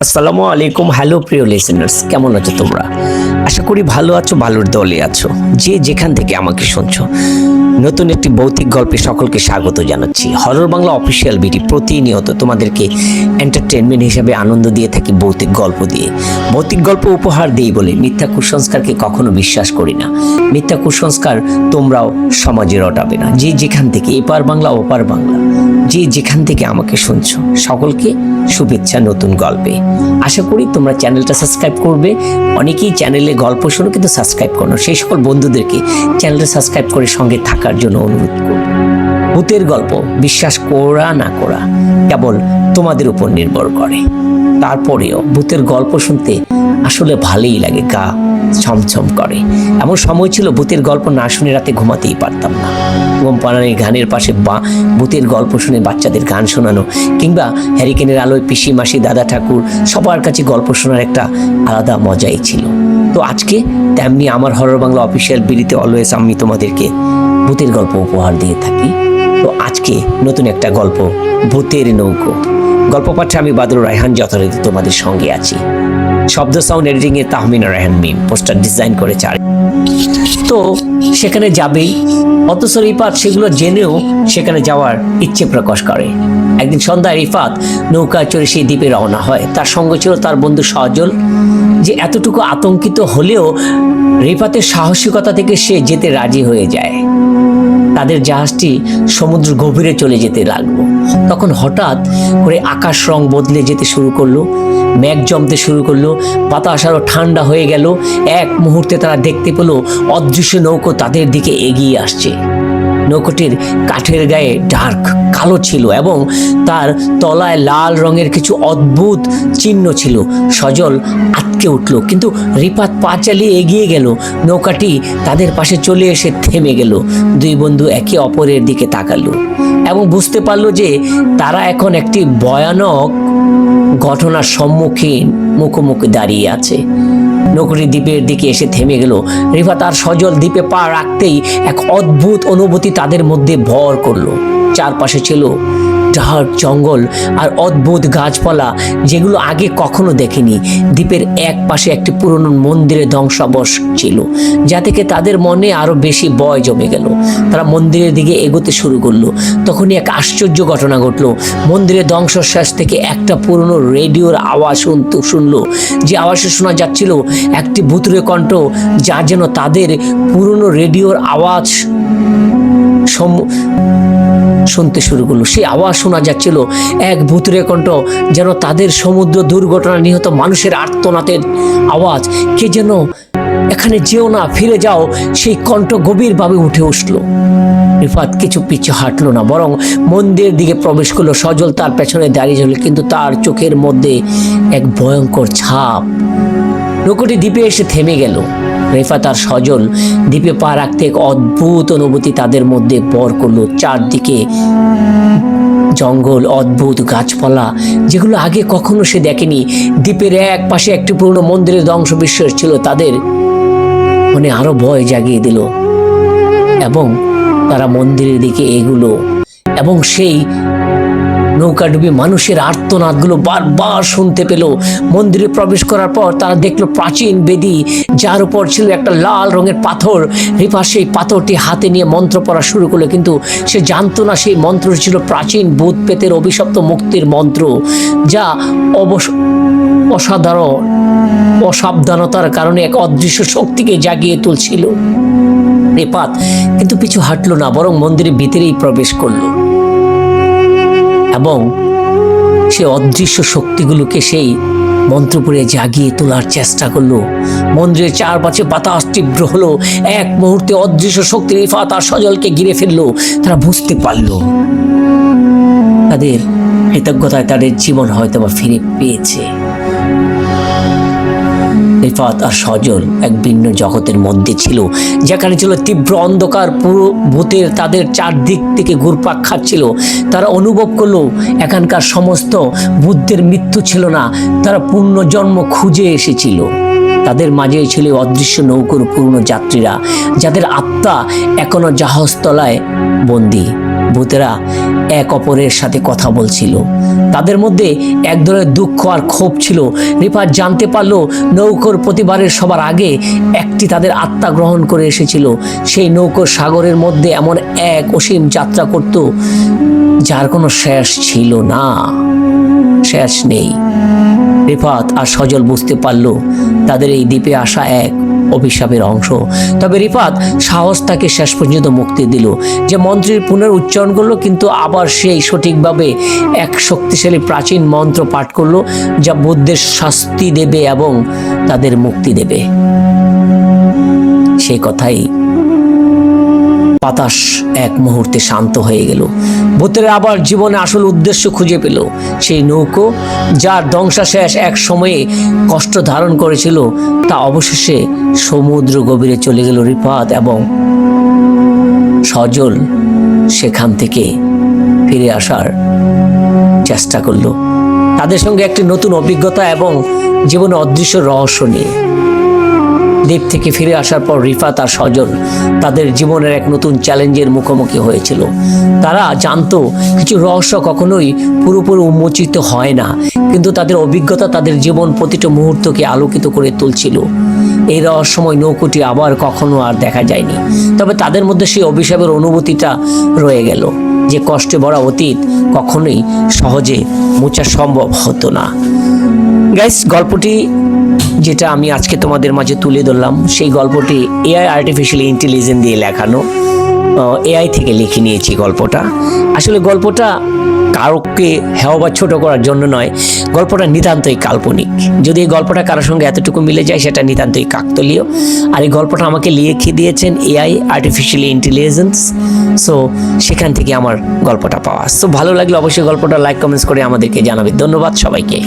আসসালামু আলাইকুম হ্যালো প্রিয় লিসেনার্স কেমন আছো তোমরা? আশা করি ভালো আছো, ভালোর দলে আছো। যে যেখান থেকে আমাকে শুনছো। নতুন একটি ভৌতিক গল্পে সকলকে স্বাগত জানাচ্ছি। হরর বাংলা অফিসিয়াল বিটি প্রতিনিয়ত তোমাদেরকে এন্টারটেনমেন্ট হিসাবে আনন্দ দিয়ে থাকি ভৌতিক গল্প দিয়ে। ভৌতিক গল্প উপহার দিই বলে মিথ্যা কুসংস্কারকে কখনো বিশ্বাস করি না। মিথ্যা কুসংস্কার তোমরাও সমাজে রটাবে না। যে যেখান থেকে এপার বাংলা, ওপার বাংলা। যে যেখান থেকে আমাকে শুনছো, সকলকে শুভেচ্ছা নতুন গল্পে। আশা করি তোমরা চ্যানেলটা সাবস্ক্রাইব করবে। অনেকেই চ্যানেলে গল্প শোনো, কিন্তু সাবস্ক্রাইব করো সেই সকল বন্ধুদেরকে চ্যানেলটা সাবস্ক্রাইব করে সঙ্গে থাকার জন্য অনুরোধ করব। ভূতের গল্প, বিশ্বাস করা না করা, কেবল তোমাদের উপর নির্ভর করে। তারপরেও ভূতের গল্প শুনতে আসলে ভালোই লাগে, গা ছমছম করে। এমন সময় ছিল, ভূতের গল্প না শুনে রাতে ঘুমাতেই পারতাম না। পাড়ানোর গানের পাশে বা ভূতের গল্প শুনে বাচ্চাদের গান শোনানো, কিংবা হ্যারিকেনের আলোয় পিসি মাসি দাদা ঠাকুর, সবার কাছে গল্প শোনার একটা আলাদা মজাই ছিল। তো আজকে তেমনি আমার হরর বাংলা অফিসিয়াল বিলিতে অলওয়েজ আমি তোমাদেরকে ভূতের গল্প উপহার দিয়ে থাকি। তো আজকে নতুন একটা গল্প, ভূতের নৌকো। গল্প পাঠে আমি বাদরুর রায়হান যথারীতি তোমাদের সঙ্গে আছি। শব্দ সাউন্ড এডিটিং এ তাহমিনা রায়হান মিম, পোস্টার ডিজাইন করে চার। তো সেখানে যাবেই, অথচ রিফাত সেগুলো জেনেও সেখানে যাওয়ার ইচ্ছে প্রকাশ করে। একদিন সন্ধ্যায় রিফাত নৌকা চড়ে সেই দ্বীপে রওনা হয়। তার সঙ্গে ছিল তার বন্ধু সজল যে এতটুকু আতঙ্কিত হলেও রিফাতের সাহসিকতা থেকে সে যেতে রাজি হয়ে যায়। তাদের জাহাজটি সমুদ্র গভীরে চলে যেতে লাগল। তখন হঠাৎ করে আকাশ রং বদলে যেতে শুরু করল, মেঘ জমতে শুরু করল, বাতাস আরও ঠান্ডা হয়ে গেল। এক মুহূর্তে তারা দেখতে পেল, অদৃশ্য নৌকো তাদের দিকে এগিয়ে আসছে। নৌকোটির কাঠের গায়ে ডার্ক কালো ছিল এবং তার তলায় লাল রঙের কিছু অদ্ভুত চিহ্ন ছিল। সজল আটকে উঠল, কিন্তু রিপাত পা চালিয়ে এগিয়ে গেল। নৌকাটি তাদের পাশে চলে এসে থেমে গেল। দুই বন্ধু একে অপরের দিকে তাকালো এবং বুঝতে পারল যে তারা এখন একটি ভয়ানক ঘটনার সম্মুখীন মুখোমুখি দাঁড়িয়ে আছে। নকরি দ্বীপের দিকে এসে থেমে গেল। রিফা তার সজল দ্বীপে পা রাখতেই এক অদ্ভুত অনুভূতি তাদের মধ্যে ভর করল। চারপাশে ছিল ডার্ক জঙ্গল আর অদ্ভুত গাছপালা যেগুলো আগে কখনো দেখেনি। দ্বীপের এক পাশে একটি পুরনো মন্দিরের ধ্বংসাবশ ছিল, যা থেকে তাদের মনে আরও বেশি ভয় জমে গেল। তারা মন্দিরের দিকে এগোতে শুরু করল। তখনই এক আশ্চর্য ঘটনা ঘটলো। মন্দিরের ধ্বংসশ্বাস থেকে একটা পুরনো রেডিওর আওয়াজ শুনতে, শুনলো, যে আওয়াজে শোনা যাচ্ছিল একটি ভুতুরে কণ্ঠ, যা যেন তাদের পুরনো রেডিওর আওয়াজ শুনতে শুরু করল। সেই আওয়াজ শোনা যাচ্ছিল এক ভূতুরে কণ্ঠ, যেন তাদের সমুদ্র দুর্ঘটনা নিহত মানুষের আর্তনাতের আওয়াজ। কে যেন এখানে যেও না, ফিরে যাও। সেই কণ্ঠ গভীরভাবে উঠে উঠল। রিফাত কিছু পিছু হাঁটলো না, বরং মন্দিরের দিকে প্রবেশ করল। সজল তার পেছনে দাঁড়িয়ে ছিল, কিন্তু তার চোখের মধ্যে এক ভয়ঙ্কর ছাপ। নৌকোটি দ্বীপে এসে থেমে গেল। রেফা তার সজল দ্বীপে পা রাখতে এক অদ্ভুত অনুভূতি তাদের মধ্যে বর করল। চারদিকে জঙ্গল, অদ্ভুত গাছপালা, যেগুলো আগে কখনো সে দেখেনি। দ্বীপের এক পাশে একটি পুরনো মন্দিরের ধ্বংস বিশ্বাস ছিল তাদের মনে আরও ভয় জাগিয়ে দিল। এবং তারা মন্দিরের দিকে এগুলো এবং সেই নৌকাডুবি মানুষের আর্তনাদগুলো বারবার শুনতে পেল। মন্দিরে প্রবেশ করার পর তারা দেখল প্রাচীন বেদি, যার উপর ছিল একটা লাল রঙের পাথর। রিফা সেই পাথরটি হাতে নিয়ে মন্ত্র পড়া শুরু করল, কিন্তু সে জানতো না সেই মন্ত্রটি ছিল প্রাচীন ভূত পেতের অভিশপ্ত মুক্তির মন্ত্র, যা অবশ, অসাধারণ, অসাবধানতার কারণে এক অদৃশ্য শক্তিকে জাগিয়ে তুলছিল। রেপাত কিন্তু পিছু হাঁটলো না, বরং মন্দিরের ভিতরেই প্রবেশ করল। এবং সে অদৃশ্য শক্তিগুলোকে সেই মন্ত্রপুরে জাগিয়ে তোলার চেষ্টা করল। মন্দিরের চারপাশে বাতাস তীব্র হলো। এক মুহূর্তে অদৃশ্য শক্তির ইফা আর সজলকে গিরে ফেলল। তারা বুঝতে পারল। তাদের কৃতজ্ঞতায় তাদের জীবন হয়তো বা ফিরে পেয়েছে। রিফাত আর সজল এক ভিন্ন জগতের মধ্যে ছিল, যেখানে ছিল তীব্র অন্ধকার, পুরো ভূতের তাদের চারদিক থেকে ঘুরপাক খাচ্ছিল। তারা অনুভব করল, এখানকার সমস্ত বুদ্ধের মৃত্যু ছিল না, তারা পূর্ণ জন্ম খুঁজে এসেছিল। তাদের মাঝে ছিল অদৃশ্য নৌকোর পূর্ণ যাত্রীরা, যাদের আত্মা এখনও জাহাজতলায় বন্দী। ভূতেরা এক অপরের সাথে কথা বলছিল। তাদের মধ্যে এক ধরনের দুঃখ আর ক্ষোভ ছিল। রিফাত জানতে পারল নৌকোর প্রতিবারের সবার আগে একটি তাদের আত্মা গ্রহণ করে এসেছিল। সেই নৌকোর সাগরের মধ্যে এমন এক অসীম যাত্রা করত, যার কোনো শেষ ছিল না। শেষ নেই। রিফাত আর সজল বুঝতে পারল তাদের এই দ্বীপে আসা এক অভিশাপের অংশ। তবে রিফাত সাহস তাকে শেষ পর্যন্ত মুক্তি দিল। যে মন্ত্রীর পুনর উচ্চারণ করল, কিন্তু আবার সেই সঠিকভাবে এক শক্তিশালী প্রাচীন মন্ত্র পাঠ করল, যা বুদ্ধের শাস্তি দেবে এবং তাদের মুক্তি দেবে। সেই কথাই বাতাস এক মুহূর্তে শান্ত হয়ে গেল। ভূতের আবার জীবনে আসল উদ্দেশ্য খুঁজে পেল। সেই নৌকো, যার ধ্বংসাশেষ এক সময়ে কষ্ট ধারণ করেছিল, তা অবশেষে সমুদ্র গভীরে চলে গেল রিফাত এবং সজল সেখান থেকে ফিরে আসার চেষ্টা করল। তাদের সঙ্গে একটি নতুন অভিজ্ঞতা এবং জীবনে অদৃশ্য রহস্য নিয়ে। দ্বীপ থেকে ফিরে আসার পর রিফাত আর সজল তাদের জীবনের এক নতুন চ্যালেঞ্জের মুখোমুখি হয়েছিল। তারা জানতো কিছু রহস্য কখনোই পুরোপুরি উন্মোচিত হয় না, কিন্তু তাদের অভিজ্ঞতা তাদের জীবন প্রতিটা মুহূর্তকে আলোকিত করে তুলছিল। এই রহস্যময় নৌকোটি আবার কখনো আর দেখা যায়নি, তবে তাদের মধ্যে সেই অভিশাপের অনুভূতিটা রয়ে গেল যে কষ্টে ভরা অতীত কখনোই সহজে মোচা সম্ভব হতো না। গাইস, গল্পটি যেটা আমি আজকে তোমাদের মাঝে তুলে ধরলাম, সেই গল্পটি এআই আর্টিফিশিয়াল ইন্টেলিজেন্স দিয়ে লেখানো। এআই থেকে লিখে নিয়েছি গল্পটা। আসলে গল্পটা কারোকে হেওয়া বা ছোট করার জন্য নয়, গল্পটা নিতান্তই কাল্পনিক। যদি এই গল্পটা কারোর সঙ্গে এতটুকু মিলে যায়, সেটা নিতান্তই কাকতলীয়। আর এই গল্পটা আমাকে লিখে দিয়েছেন এআই আর্টিফিশিয়াল ইন্টেলিজেন্স সো সেখান থেকে আমার গল্পটা পাওয়া। সো ভালো লাগলে অবশ্যই গল্পটা লাইক কমেন্টস করে আমাদেরকে জানাবে। ধন্যবাদ সবাইকে।